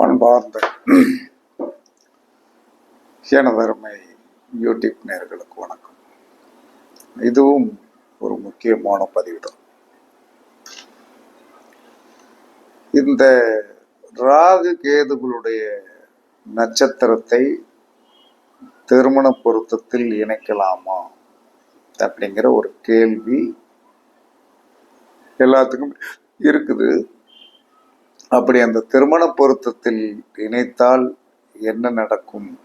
பண்பார்ந்த எனதருமை யூடியூப் நேர்களுக்கு வணக்கம். இதுவும் ஒரு முக்கியமான பதிவு தான் இந்த ராகு கேதுகளுடைய நட்சத்திரத்தை திருமண பொருத்தத்தில் இணைக்கலாமா அப்படிங்கிற ஒரு கேள்வி எல்லாத்துக்கும் இருக்குது. அப்படி அந்த திருமண பொருத்தத்தில் இணைத்தால் என்ன நடக்கும்?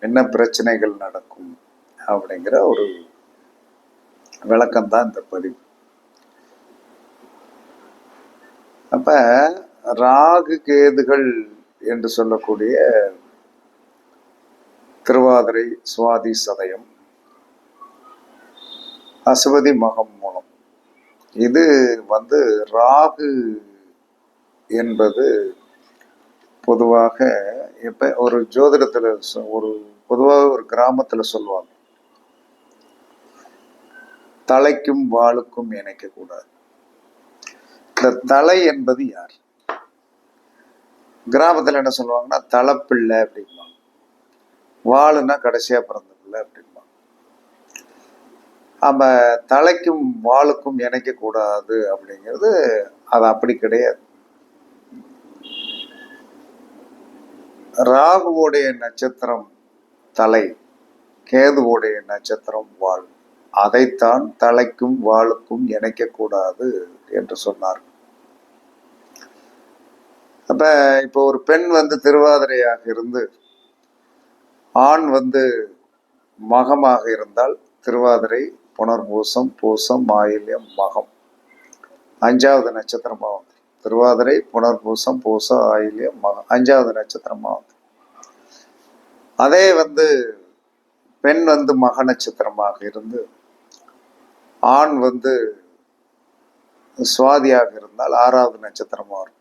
என்ன பிரச்சனைகள் நடக்கும்? அப்படிங்கிற ஒரு விளக்கம்தான் இந்த பதிவு. அப்ப ராகு கேதுகள் என்று சொல்லக்கூடிய திருவாதிரை சுவாதி சதயம் அசுவதி மகம் மூலம். இது வந்து ராகு என்பது பொதுவாக இப்போ ஒரு ஜோதிடத்துல சொ- ஒரு பொதுவாக ஒரு கிராமத்துல சொல்லுவாங்க. தலைக்கும் வாளுக்கும் இணைக்கக்கூடாது இந்த தலை என்பது யார்? கிராமத்துல என்ன சொல்லுவாங்கன்னா தலைப்பிள்ளை அப்படிம்பாங்க. வாளுன்னா கடைசியா பிறந்த பிள்ளை அப்படிம்பாங்க. நம்ம தலைக்கும் வாளுக்கும் இணைக்கக்கூடாது அப்படிங்கிறது அது அப்படி கிடையாது. ராகுவோடைய நட்சத்திரம் தலை கேதுவோடைய நட்சத்திரம் வாள் அதைத்தான் தலைக்கும் வாளுக்கும் இணைக்கக்கூடாது என்று சொன்னார். அப்ப இப்போ ஒரு பெண் வந்து திருவாதிரையாக இருந்து ஆண் வந்து மகமாக இருந்தால் திருவாதிரை புனர்பூசம் பூசம் மாயில்யம் மகம். அஞ்சாவது நட்சத்திரமாக திருவாதிரை புனர்பூசம் பூசம் ஆயில்யம் மகம் அஞ்சாவது நட்சத்திரமா வந்து அதே வந்து பெண் வந்து மக நட்சத்திரமாக இருந்து ஆண் வந்து சுவாதியாக இருந்தால் ஆறாவது நட்சத்திரமாக இருக்கும்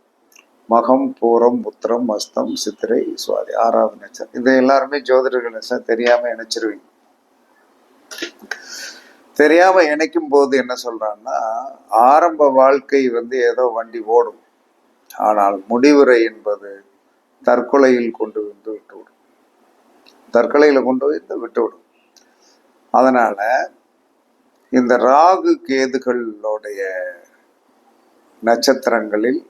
மகம் பூரம் புத்திரம் அஸ்தம் சித்திரை சுவாதி ஆறாவது நட்சத்திரம். இது எல்லாருமே ஜோதிடர்கள் நட்சத்திரம் தெரியாம இணைச்சிருவீங்க. தெரியாம இணைக்கும் போது என்ன சொல்றான்னா ஆரம்ப வாழ்க்கை வந்து ஏதோ வண்டி ஓடும். ஆனால் முடிவுரை என்பது தற்கொலையில் கொண்டு வந்து விட்டுவிடும். தற்கொலையில் கொண்டு வந்து விட்டுவிடும் அதனால் இந்த ராகு கேதுகளுடைய நட்சத்திரங்களில்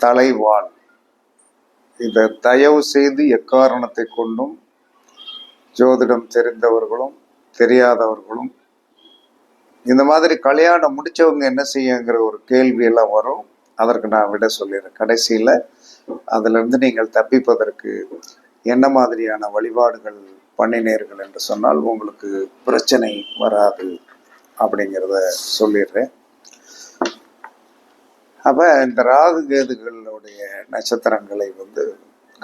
தலைவாள் இதை தயவு செய்து எக்காரணத்தை கொண்டும் ஜோதிடம் தெரிந்தவர்களும் தெரியாதவர்களும் இந்த மாதிரி கல்யாணம் முடிச்சவங்க என்ன செய்யுங்கிற ஒரு கேள்வியெல்லாம் வரும். அதற்கு நான் விட சொல்லிடுறேன். கடைசியில் அதிலிருந்து நீங்கள் தப்பிப்பதற்கு என்ன மாதிரியான வழிபாடுகள் பண்ணினீர்கள் என்று சொன்னால் உங்களுக்கு பிரச்சனை வராது அப்படிங்கிறத சொல்லிடுறேன். அப்போ இந்த ராகு கேதுகளுடைய நட்சத்திரங்களை வந்து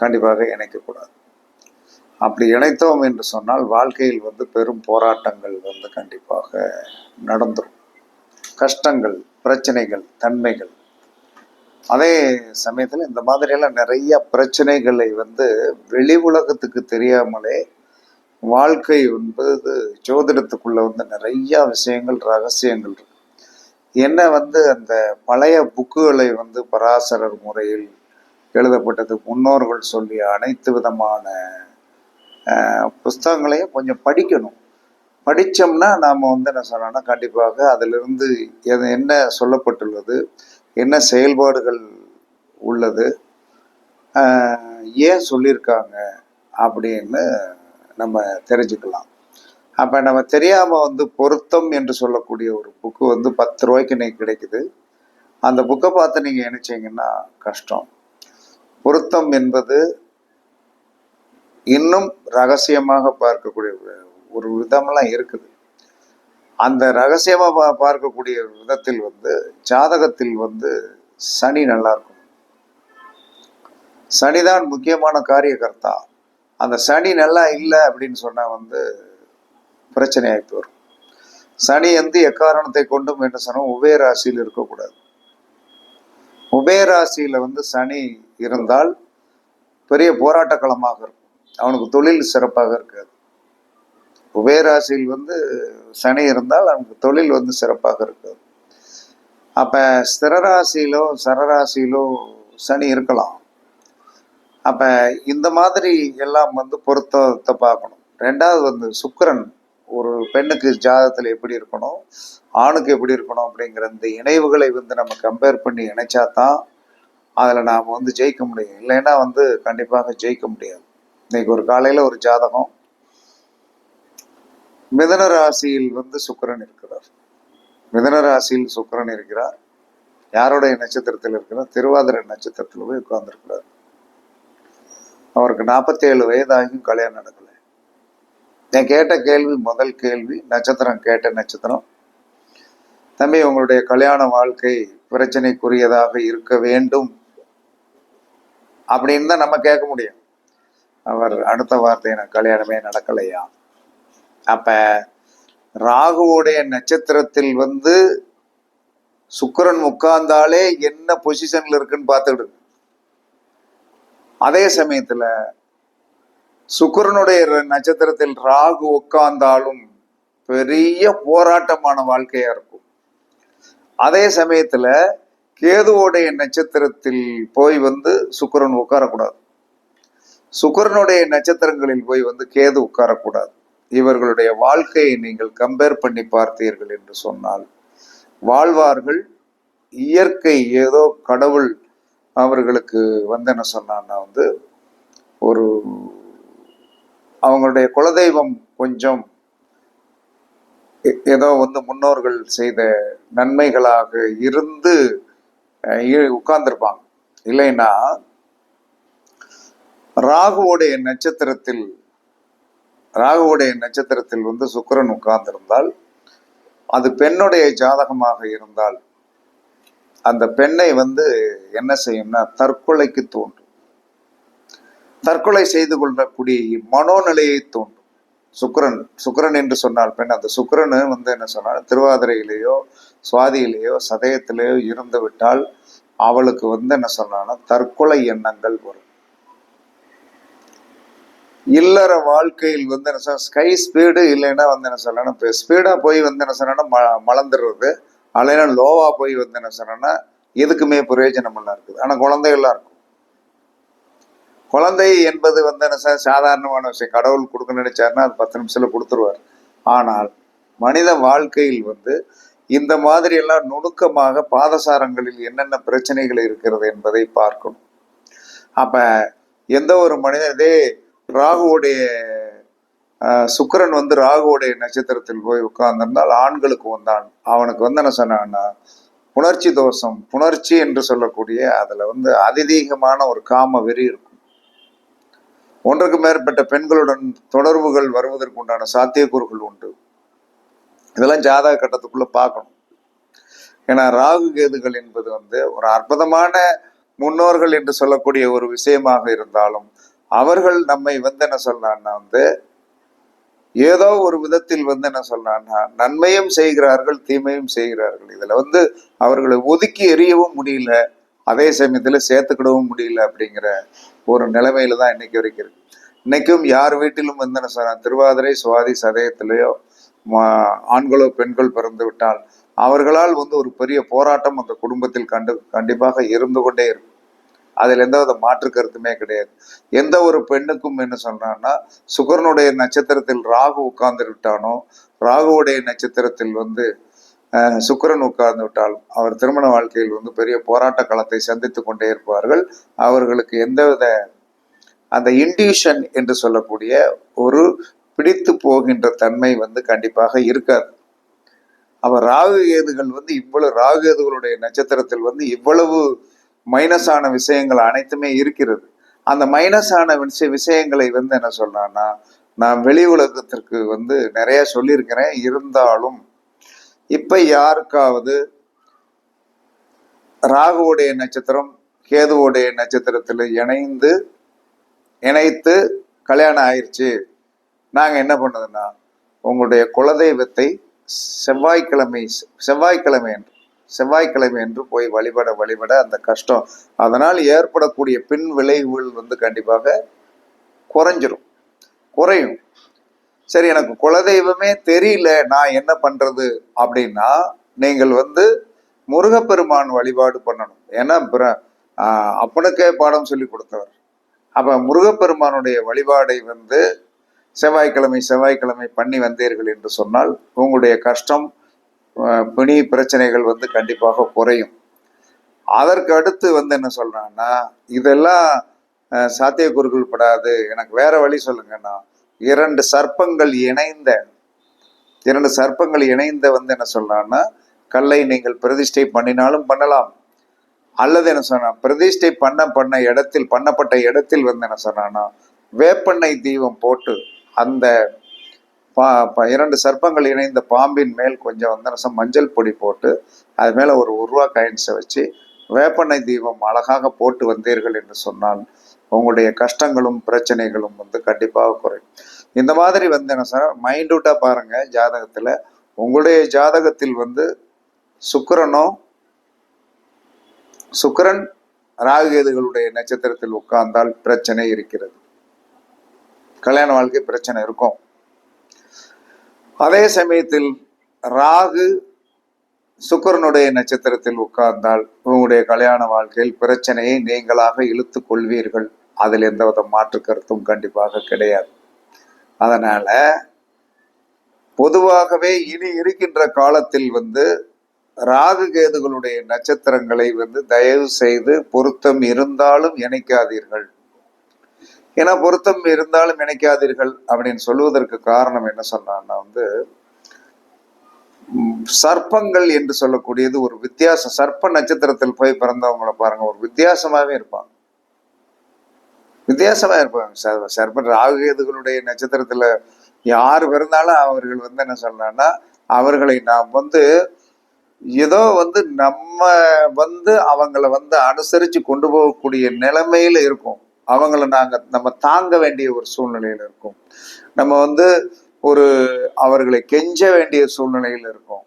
கண்டிப்பாக இணைக்கக்கூடாது. அப்படி இணைத்தோம் என்று சொன்னால் வாழ்க்கையில் வந்து பெரும் போராட்டங்கள் வந்து கண்டிப்பாக நடந்துடும் கஷ்டங்கள் பிரச்சனைகள் தன்மைகள் அதே சமயத்தில் இந்த மாதிரியெல்லாம் நிறைய பிரச்சனைகளை வந்து வெளி உலகத்துக்கு தெரியாமலே வாழ்க்கை என்பது ஜோதிடத்துக்குள்ள வந்து நிறைய விஷயங்கள் ரகசியங்கள் இருக்கு. என்ன வந்து அந்த பழைய புக்குகளை வந்து பராசரர் முறையில் எழுதப்பட்டது முன்னோர்கள் சொல்லிய அனைத்து விதமான புஸ்தகங்களையும் கொஞ்சம் படிக்கணும். படித்தோம்னா நாம் வந்து என்ன சொல்லணும்னா கண்டிப்பாக அதிலிருந்து எது என்ன சொல்லப்பட்டுள்ளது என்ன செயல்பாடுகள் உள்ளது? ஏன் சொல்லியிருக்காங்க அப்படின்னு நம்ம தெரிஞ்சுக்கலாம். அப்போ நம்ம தெரியாமல் வந்து பொருத்தம் என்று சொல்லக்கூடிய ஒரு புக்கு வந்து பத்து ரூபாய்க்கு இன்னைக்கு கிடைக்குது. அந்த புக்கை பார்த்து நீங்கள் நினைச்சிங்கன்னா கஷ்டம். பொருத்தம் என்பது இன்னும் ரகசியமாக பார்க்கக்கூடிய ஒரு விதமெல்லாம் இருக்குது. அந்த ரகசியமாக பா பார்க்கக்கூடிய விதத்தில் வந்து ஜாதகத்தில் வந்து சனி நல்லா இருக்கும். சனிதான் முக்கியமான காரியகர்த்தா. அந்த சனி நல்லா இல்லை அப்படின்னு சொன்னால் வந்து பிரச்சனையாகி வரும். சனி வந்து எக்காரணத்தை கொண்டும் என்ன சொன்னோம் உபய ராசியில் இருக்கக்கூடாது. உபய ராசியில வந்து சனி இருந்தால் பெரிய போராட்ட களமாக இருக்கும். அவனுக்கு தொழில் சிறப்பாக இருக்காது. குபேராசியில் வந்து சனி இருந்தால் அவனுக்கு தொழில் வந்து சிறப்பாக இருக்குது அப்போ ஸ்திரராசியிலோ சரராசியிலோ சனி இருக்கலாம். அப்போ இந்த மாதிரி எல்லாம் வந்து பொருத்தத்தை பார்க்கணும். ரெண்டாவது வந்து சுக்கரன் ஒரு பெண்ணுக்கு ஜாதகத்தில் எப்படி இருக்கணும் ஆணுக்கு எப்படி இருக்கணும் அப்படிங்கிற இந்த இணைவுகளை வந்து நம்ம கம்பேர் பண்ணி இணைச்சா தான் அதில் நாம் வந்து ஜெயிக்க முடியும். இல்லைன்னா வந்து கண்டிப்பாக ஜெயிக்க முடியாது. இன்னைக்கு ஒரு காலையில் ஒரு ஜாதகம் மிதன ராசியில் வந்து சுக்கரன் இருக்கிறார். மிதன ராசியில் சுக்கரன் இருக்கிறார். யாருடைய நட்சத்திரத்தில் இருக்கிறார் திருவாதிரை நட்சத்திரத்தில் போய் உட்கார்ந்துருக்கிறார். அவருக்கு நாற்பத்தேழு வயதாகியும் கல்யாணம் நடக்கலை. நான் கேட்ட கேள்வி முதல் கேள்வி நட்சத்திரம் கேட்ட நட்சத்திரம். தம்பி உங்களுடைய கல்யாண வாழ்க்கை பிரச்சனைக்குரியதாக இருக்க வேண்டும் அப்படின்னு தான் நம்ம கேட்க முடியும். அவர் அடுத்த வார்த்தை எனக்கு கல்யாணமே நடக்கலையா? அப்ப ராகுவோடைய நட்சத்திரத்தில் வந்து சுக்கரன் உட்கார்ந்தாலே என்ன பொசிஷன்ல இருக்குன்னு பார்த்துக்கிட்டு அதே சமயத்துல சுக்கரனுடைய நட்சத்திரத்தில் ராகு உட்கார்ந்தாலும் பெரிய போராட்டமான வாழ்க்கையா இருக்கும். அதே சமயத்துல கேதுவோடைய நட்சத்திரத்தில் போய் வந்து சுக்கரன் உட்காரக்கூடாது. சுக்கரனுடைய நட்சத்திரங்களில் போய் வந்து கேது உட்காரக்கூடாது. இவர்களுடைய வாழ்க்கையை நீங்கள் கம்பேர் பண்ணி பார்த்தீர்கள் என்று சொன்னால் வாழ்வார்கள் இயற்கை ஏதோ கடவுள் அவர்களுக்கு வந்து என்ன சொன்னான்னா வந்து ஒரு அவங்களுடைய குலதெய்வம் கொஞ்சம் ஏதோ வந்து முன்னோர்கள் செய்த நன்மைகளாக இருந்து உட்கார்ந்துருப்பாங்க உட்கார்ந்திருப்பாங்க. இல்லைன்னா ராகுவோடைய நட்சத்திரத்தில் ராகுவுடைய நட்சத்திரத்தில் வந்து சுக்கரன் உட்கார்ந்திருந்தால் அது பெண்ணுடைய ஜாதகமாக இருந்தால் அந்த பெண்ணை வந்து என்ன செய்யும்னா தற்கொலைக்கு தோன்றும். தற்கொலை செய்து கொள்ளக்கூடிய மனோநிலையை தோன்றும். சுக்கிரன் சுக்கிரன் என்று சொன்னால் பெண் அந்த சுக்கரனு வந்து என்ன சொன்னால் திருவாதிரையிலேயோ சுவாதியிலேயோ சதயத்திலேயோ இருந்து விட்டால் அவளுக்கு வந்து என்ன சொன்னான்னா தற்கொலை எண்ணங்கள் வரும். இல்லற வாழ்க்கையில் வந்து என்ன சொன்னா ஸ்கை ஸ்பீடு இல்லைன்னா வந்து என்ன சொல்லணும் இப்போ ஸ்பீடாக போய் வந்து என்ன சொன்னா ம மலர்ந்துடுறது. அலைனா லோவா போய் வந்து என்ன சொன்னா எதுக்குமே பிரயோஜனம் எல்லாம் இருக்குது. ஆனால் குழந்தைகள்லாம் இருக்கும். குழந்தை என்பது வந்து என்ன சார் சாதாரணமான விஷயம். கடவுள் கொடுக்க நினைச்சாருன்னா அது பத்து நிமிஷத்துல கொடுத்துருவார். ஆனால் மனித வாழ்க்கையில் வந்து இந்த மாதிரி எல்லாம் நுணுக்கமாக பாதசாரங்களில் என்னென்ன பிரச்சனைகள் இருக்கிறது என்பதை பார்க்கணும். அப்ப எந்த ஒரு மனிதன் இதே ராகுவுடைய சுக்கரன் சுக்கிரன் வந்து ராகுவுடைய நட்சத்திரத்தில் போய் உட்கார்ந்திருந்தால் ஆண்களுக்கு வந்தான் அவனுக்கு வந்து என்ன சொன்னான்னா புணர்ச்சி தோஷம் புணர்ச்சி என்று சொல்லக்கூடிய அதுல வந்து அதிதீகமான ஒரு காம வெறி இருக்கும். ஒன்றுக்கு மேற்பட்ட பெண்களுடன் தொடர்புகள் வருவதற்கு உண்டான சாத்தியக்கூறுகள் உண்டு. இதெல்லாம் ஜாதக கட்டத்துக்குள்ள பார்க்கணும். ஏன்னா ராகு கேதுகள் என்பது வந்து ஒரு அற்புதமான முன்னோர்கள் என்று சொல்லக்கூடிய ஒரு விஷயமாக இருந்தாலும் அவர்கள் நம்மை வந்து என்ன சொல்றான்னா வந்து ஏதோ ஒரு விதத்தில் வந்து என்ன சொல்றான்னா நன்மையும் செய்கிறார்கள் தீமையும் செய்கிறார்கள். இதுல வந்து அவர்களை ஒதுக்கி எறியவும் முடியல. அதே சமயத்துல சேர்த்துக்கிடவும் முடியல அப்படிங்கிற ஒரு நிலைமையில தான் இன்னைக்கு வரைக்கும் இருக்கு. இன்னைக்கும் யார் வீட்டிலும் வந்து என்ன சொல்றாங்க திருவாதிரை சுவாதி சதயத்திலேயோ மா- ஆண்களோ பெண்கள் பிறந்து விட்டால் அவர்களால் வந்து ஒரு பெரிய போராட்டம் அந்த குடும்பத்தில் கண்டு கண்டிப்பாக இருந்து கொண்டே இருக்கும். அதில் எந்தவித மாற்று கருத்துமே கிடையாது. எந்த ஒரு பெண்ணுக்கும் என்ன சொல்றான்னா சுகரனுடைய நட்சத்திரத்தில் ராகு உட்கார்ந்து விட்டானோ ராகுவுடைய நட்சத்திரத்தில் வந்து அஹ், சுக்கிரன் உட்கார்ந்து விட்டாலும் அவர் திருமண வாழ்க்கையில் வந்து பெரிய போராட்ட களத்தை சந்தித்து கொண்டே இருப்பார்கள். அவர்களுக்கு எந்தவித அந்த இன்டியூஷன் என்று சொல்லக்கூடிய ஒரு பிடித்து போகின்ற தன்மை வந்து கண்டிப்பாக இருக்காது. அப்ப ராகு கேதுகள் வந்து இவ்வளவு ராகு ஏதுகளுடைய நட்சத்திரத்தில் வந்து இவ்வளவு மைனஸான விஷயங்கள் அனைத்துமே இருக்கிறது. அந்த மைனஸான விஷய விஷயங்களை வந்து என்ன சொல்றான்னா நான் வெளி உலகத்திற்கு வந்து நிறைய சொல்லியிருக்கிறேன். இருந்தாலும் இப்ப யாருக்காவது ராகுவுடைய நட்சத்திரம் கேதுவுடைய நட்சத்திரத்தில் இணைந்து இணைத்து கல்யாணம் ஆயிடுச்சு நாங்கள் என்ன பண்ணதுன்னா உங்களுடைய குலதெய்வத்தை செவ்வாய்க்கிழமை செவ்வாய்க்கிழமை என்று செவ்வாய்க்கிழமை என்று போய் வழிபட வழிபட அந்த கஷ்டம். அதனால் ஏற்படக்கூடிய பின் விளைவுகள் வந்து கண்டிப்பாக குறைஞ்சிரும். குறையும். சரி எனக்கு குலதெய்வமே தெரியல நான் என்ன பண்றது அப்படின்னா நீங்கள் வந்து முருகப்பெருமான் வழிபாடு பண்ணணும். ஏன்னா அப்பனுக்கே பாடம் சொல்லி கொடுத்தவர். அப்ப முருகப்பெருமானுடைய வழிபாடை வந்து செவ்வாய்க்கிழமை செவ்வாய்க்கிழமை பண்ணி வந்தீர்கள் என்று சொன்னால் உங்களுடைய கஷ்டம் பிணி பிரச்சனைகள் வந்து கண்டிப்பாக குறையும். அதற்கு அடுத்து வந்து என்ன சொல்றான்னா இதெல்லாம் சாத்தியக்கூறுகள் படாது எனக்கு வேற வழி சொல்லுங்கன்னா இரண்டு சர்ப்பங்கள் இணைந்த இரண்டு சர்ப்பங்கள் இணைந்த வந்து என்ன சொல்றான்னா கல்லை நீங்கள் பிரதிஷ்டை பண்ணினாலும் பண்ணலாம். அல்லது என்ன சொன்னா பிரதிஷ்டை பண்ண பண்ண இடத்தில் பண்ணப்பட்ட இடத்தில் வந்து என்ன சொன்னான்னா வேப்பெண்ணெய் தீபம் போட்டு அந்த பா ப- இரண்டு சர்ப்பங்கள் இணைந்த பாம்பின் மேல் கொஞ்சம் வந்து ரசம் மஞ்சள் பொடி போட்டு அது மேலே ஒரு உருவா காயின்ஸை வச்சு வேப்பெண்ணெய் தீபம் அழகாக போட்டு வந்தீர்கள் என்று சொன்னால் உங்களுடைய கஷ்டங்களும் பிரச்சனைகளும் வந்து கண்டிப்பாக குறையும். இந்த மாதிரி வந்து என்ன சார் மைண்டூட்டாக பாருங்கள் ஜாதகத்தில். உங்களுடைய ஜாதகத்தில் வந்து சுக்கரனோ சுக்கரன் ராகுகேதுகளுடைய நட்சத்திரத்தில் உட்கார்ந்தால் பிரச்சனை இருக்கிறது. கல்யாண வாழ்க்கை பிரச்சனை இருக்கும். அதே சமயத்தில் ராகு சுக்கிரனுடைய நட்சத்திரத்தில் உட்கார்ந்தால் உங்களுடைய கல்யாண வாழ்க்கையில் பிரச்சனையை நீங்களாக இழுத்து கொள்வீர்கள். அதில் எந்தவித மாற்று கருத்தும் கண்டிப்பாக கிடையாது. அதனால பொதுவாகவே இனி இருக்கின்ற காலத்தில் வந்து ராகு கேதுகளுடைய நட்சத்திரங்களை வந்து தயவு செய்து பொருத்தம் இருந்தாலும் இணைக்காதீர்கள். ஏன்னா பொருத்தம் இருந்தாலும் இணைக்காதீர்கள் அப்படின்னு சொல்லுவதற்கு காரணம் என்ன சொன்னான்னா வந்து சர்ப்பங்கள் என்று சொல்லக்கூடியது ஒரு வித்தியாசம். சர்ப்ப நட்சத்திரத்தில் போய் பிறந்தவங்கள பாருங்க ஒரு வித்தியாசமாவே இருப்பாங்க. வித்தியாசமா இருப்பாங்க. சர்ப்ப ராகுகேதுகளுடைய நட்சத்திரத்துல யார் பிறந்தாலும் அவர்கள் வந்து என்ன சொல்லலாம்னா அவர்களை நாம் வந்து ஏதோ வந்து நம்ம வந்து அவங்கள வந்து அனுசரிச்சு கொண்டு போகக்கூடிய நிலைமையில இருக்கும். அவங்கள நாங்க நம்ம தாங்க வேண்டிய ஒரு சூழ்நிலையில இருக்கும். நம்ம வந்து ஒரு அவர்களை கெஞ்ச வேண்டிய சூழ்நிலையில இருக்கும்.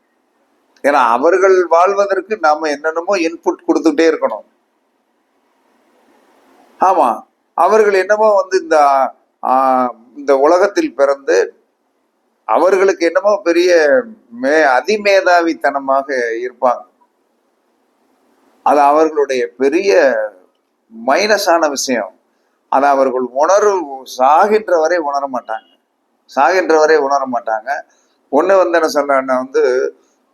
ஏன்னா அவர்கள் வாழ்வதற்கு நாம என்னென்னமோ இன்புட் கொடுத்துட்டே இருக்கணும். ஆமா. அவர்கள் என்னமோ வந்து இந்த ஆஹ், இந்த உலகத்தில் பிறந்து அவர்களுக்கு என்னமோ பெரிய மே அதிமேதாவித்தனமாக இருப்பாங்க. அது அவர்களுடைய பெரிய மைனஸான விஷயம். அதை அவர்கள் உணர்வு சாகின்ற வரை உணர மாட்டாங்க. சாகின்ற வரை உணர மாட்டாங்க. ஒன்று வந்து என்ன சொல்றேன்னா வந்து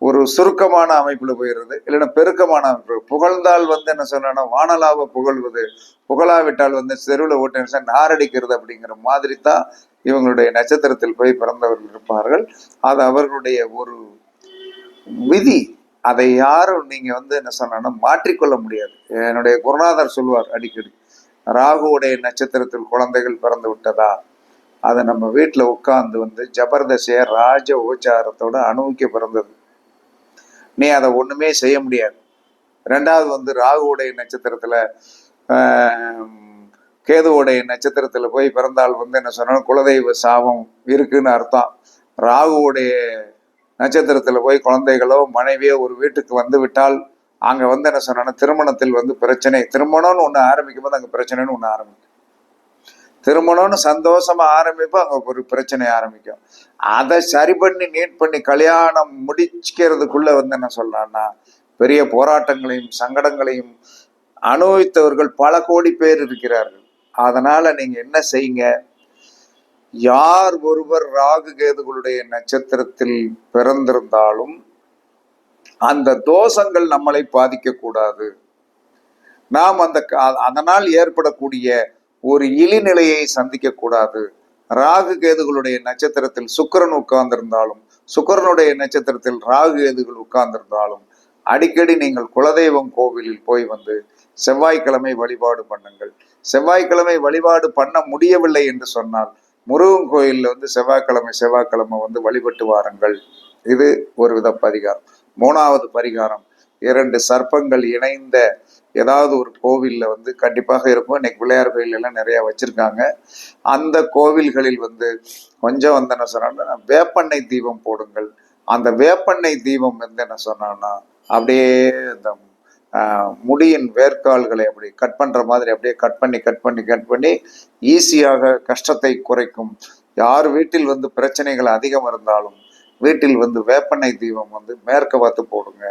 ஒரு சுருக்கமான அமைப்பில் போயிடுறது இல்லைன்னா பெருக்கமான அமைப்பு. புகழ்ந்தால் வந்து என்ன சொல்றேன்னா வானலாவ புகழ்வது. புகழாவிட்டால் வந்து தெருவில் ஓட்டு நாரடிக்கிறது அப்படிங்கிற மாதிரி தான் இவங்களுடைய நட்சத்திரத்தில் போய் பிறந்தவர்கள் இருப்பார்கள். அது அவர்களுடைய ஒரு விதி. அதை யாரும் நீங்க வந்து என்ன சொன்னா மாற்றிக்கொள்ள முடியாது. என்னுடைய குருநாதர் சொல்வார் அடிக்கடி ராகுவுடைய நட்சத்திரத்தில் குழந்தைகள் பிறந்து விட்டதா? அதை நம்ம வீட்டில் உட்காந்து வந்து ஜபர்தசைய ராஜ உபச்சாரத்தோட அணுவிக்க பிறந்தது. நீ அதை ஒன்றுமே செய்ய முடியாது. ரெண்டாவது வந்து ராகுவுடைய நட்சத்திரத்தில் ஆஹ், கேதுவுடைய நட்சத்திரத்தில் போய் பிறந்தால் வந்து என்ன சொன்னாலும் குலதெய்வ சாபம் இருக்குன்னு அர்த்தம். ராகுவுடைய நட்சத்திரத்தில் போய் குழந்தைகளோ மனைவியோ ஒரு வீட்டுக்கு வந்து விட்டால் அங்க வந்து என்ன சொன்னா திருமணத்தில் வந்து பிரச்சனை திருமணம்னு ஒண்ணு ஆரம்பிக்கும் போது அங்க பிரச்சனைன்னு ஒண்ணு ஆரம்பிக்கும். திருமணம்னு சந்தோஷமா ஆரம்பிப்போம் அங்க ஒரு பிரச்சனை ஆரம்பிக்கும். அதை சரி பண்ணி நீட் பண்ணி கல்யாணம் முடிக்கிறதுக்குள்ள வந்து என்ன சொல்றான்னா பெரிய போராட்டங்களையும் சங்கடங்களையும் அனுபவித்தவர்கள் பல கோடி பேர் இருக்கிறார்கள். அதனால நீங்க என்ன செய்யுங்க? யார் ஒருவர் ராகு கேதுகளுடைய நட்சத்திரத்தில் பிறந்திருந்தாலும் அந்த தோஷங்கள் நம்மளை பாதிக்க கூடாது நாம் அந்த அதனால் ஏற்படக்கூடிய ஒரு இழிநிலையை சந்திக்க கூடாது ராகு கேதுகளுடைய நட்சத்திரத்தில் சுக்கிரன் உட்கார்ந்திருந்தாலும் சுக்கிரனுடைய நட்சத்திரத்தில் ராகு கேதுகள் உட்கார்ந்திருந்தாலும் அடிக்கடி நீங்கள் குலதெய்வம் கோவிலில் போய் வந்து செவ்வாய்க்கிழமை வழிபாடு பண்ணுங்கள். செவ்வாய்க்கிழமை வழிபாடு பண்ண முடியவில்லை என்று சொன்னால் முருகன் கோயிலில் வந்து செவ்வாய்க்கிழமை செவ்வாய்க்கிழமை வந்து வழிபட்டு வாருங்கள். இது ஒரு வித பரிகாரம். மூணாவது பரிகாரம். இரண்டு சர்ப்பங்கள் இணைந்த ஏதாவது ஒரு கோவிலில் வந்து கண்டிப்பாக இருக்கும். இன்னைக்கு பிள்ளையார் கோயில் எல்லாம் நிறைய வச்சிருக்காங்க. அந்த கோவில்களில் வந்து கொஞ்சம் வந்து என்ன சொன்னா வேப்பெண்ணெய் தீபம் போடுங்கள். அந்த வேப்பெண்ணெய் தீபம் வந்து என்ன சொன்னான்னா அப்படியே இந்த முடியின் வேர்க்கால்களை அப்படி கட் பண்ற மாதிரி அப்படியே கட் பண்ணி கட் பண்ணி கட் பண்ணி ஈஸியாக கஷ்டத்தை குறைக்கும். யார் வீட்டில் வந்து பிரச்சனைகள் அதிகம் இருந்தாலும் வீட்டில் வந்து வேப்பெண்ணை தீபம் வந்து மேற்க பார்த்து போடுங்க.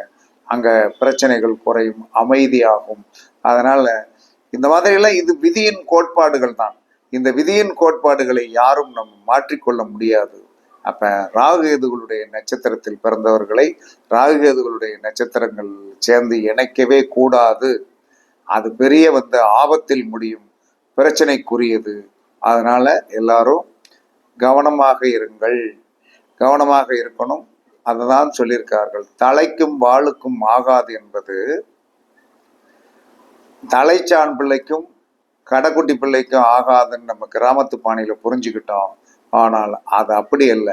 அங்க பிரச்சனைகள் குறையும் அமைதியாகும். அதனால இந்த மாதிரியெல்லாம் இது விதியின் கோட்பாடுகள் தான். இந்த விதியின் கோட்பாடுகளை யாரும் நம்ம மாற்றிக்கொள்ள முடியாது. அப்ப ராகுகேதுகளுடைய நட்சத்திரத்தில் பிறந்தவர்களை ராகுகேதுகளுடைய நட்சத்திரங்கள் சேர்ந்து இணைக்கவே கூடாது. அது பெரிய வந்து ஆபத்தில் முடியும் பிரச்சனைக்குரியது. அதனால எல்லாரும் கவனமாக இருங்கள். கவனமாக இருக்கணும். அதை தான் சொல்லியிருக்கார்கள். தலைக்கும் வாளுக்கும் ஆகாது என்பது தலைச்சான் பிள்ளைக்கும் கடைக்குட்டி பிள்ளைக்கும் ஆகாதுன்னு நம்ம கிராமத்து பாணியில் புரிஞ்சுக்கிட்டோம். ஆனால் அது அப்படி அல்ல.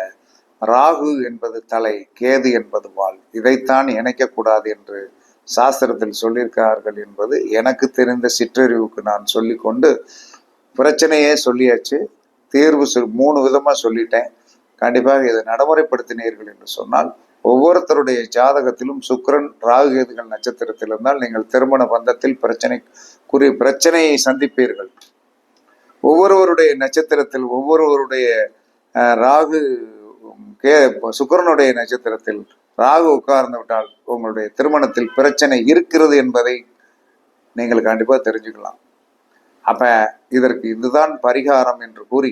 ராகு என்பது தலை கேது என்பது வாள். இதைத்தான் இணைக்கக்கூடாது என்று சாஸ்திரத்தில் சொல்லியிருக்கார்கள் என்பது எனக்கு தெரிந்த சிற்றறிவுக்கு நான் சொல்லிக்கொண்டு பிரச்சனையே சொல்லியாச்சு. தீர்வு மூணு விதமாக சொல்லிட்டேன். கண்டிப்பாக இதை நடைமுறைப்படுத்தினீர்கள் என்று சொன்னால் ஒவ்வொருத்தருடைய ஜாதகத்திலும் சுக்கிரன் ராகுகேதுகள் நட்சத்திரத்தில் இருந்தால் நீங்கள் திருமண பந்தத்தில் பிரச்சனை குறி பிரச்சனையை சந்திப்பீர்கள். ஒவ்வொருவருடைய நட்சத்திரத்தில் ஒவ்வொருவருடைய ராகு கே சுக்கிரனுடைய நட்சத்திரத்தில் ராகு உட்கார்ந்து விட்டால் உங்களுடைய திருமணத்தில் பிரச்சனை இருக்கிறது என்பதை நீங்கள் கண்டிப்பாக தெரிஞ்சுக்கலாம். அப்ப இதற்கு இதுதான் பரிகாரம் என்று கூறி